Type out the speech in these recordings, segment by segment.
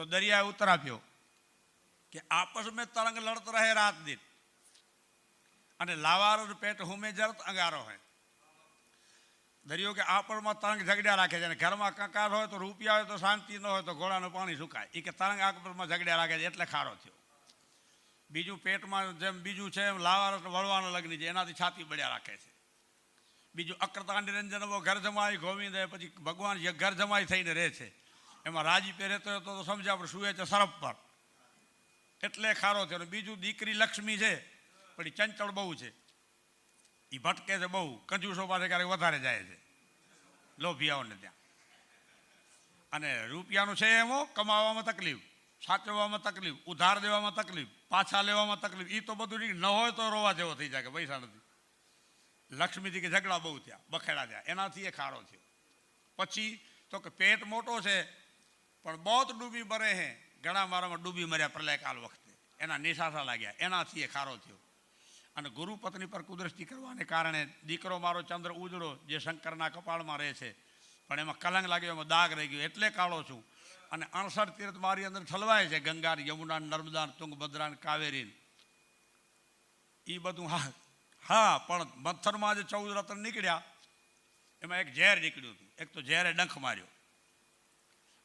તો દરિયાએ उतरा આપ્યો કે आपस में तरंग लड़त रहे रात दिन અને લાવારો પેટ હુમે જરત અંગારો હોય દરિયો કે આપણમાં તરંગ ઝગડ્યા રાખે છે અને ઘરમાં કંકાર હોય તો રૂપિયા હોય તો શાંતિ ન હોય તો ઘોડાનું પાણી સુકાય. એ કે તરંગ આપણમાં ઝગડ્યા રાખે છે એટલે ખારો થયો. બીજું પેટમાં જેમ બીજું છે એમ લાવારસ વળવાનો લગ્ન છે, એનાથી છાતી બળ્યા રાખે છે. બીજું અક્રતા નિરંજન ઘર જમાય ગોવિંદ પછી ભગવાન ઘર જમાય થઈને રહે છે એમાં રાજી પહેરેતો હતો તો સમજે આપણે સુએ છે સરફ પર. એટલે ખારો થયો. બીજું દીકરી લક્ષ્મી છે, પણ એ ચંચળ બહુ છે. એ ભટકે છે બહુ. કંજુસો પાસે ક્યારેક વધારે જાય છે. લોભિયાઓને ત્યાં. અને રૂપિયાનું છે એમાં કમાવામાં તકલીફ, સાચવવામાં તકલીફ, ઉધાર દેવામાં તકલીફ, પાછા લેવામાં તકલીફ. એ તો બધું ન હોય તો રોવા જેવો થઈ જાય કે પૈસા નથી. લક્ષ્મીથી કે ઝઘડા બહુ થયા, બખેડા થયા. એનાથી એ ખારો થયો. પછી તો કે પેટ મોટો છે પણ બહુ ડૂબી મરે હે. ઘણા મારામાં ડૂબી મર્યા પ્રલયકાલ વખતે. એના નિશાસા લાગ્યા. એનાથી એ ખારો થયો. અને ગુરુ પત્ની પર કુદરતી કરવાને કારણે દીકરો મારો ચંદ્ર ઉજળો, જે શંકરના કપાળમાં રહે છે. પણ એમાં કલંક લાગ્યો, એમાં દાગ રહી ગયો. એટલે કાળો છું. અને અણસઠ તીર્થ મારી અંદર ઠલવાય છે. ગંગા યમુના નર્મદા તુંગભદ્રા કાવેરી એ બધું હા હા, પણ મથ્થરમાં જે ચૌદ રત્ન નીકળ્યા. એમાં એક ઝેર નીકળ્યું હતું. એક તો ઝેરે ડંખ માર્યો.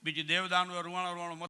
બીજી દેવદાનુ રૂવાણો રૂવાણો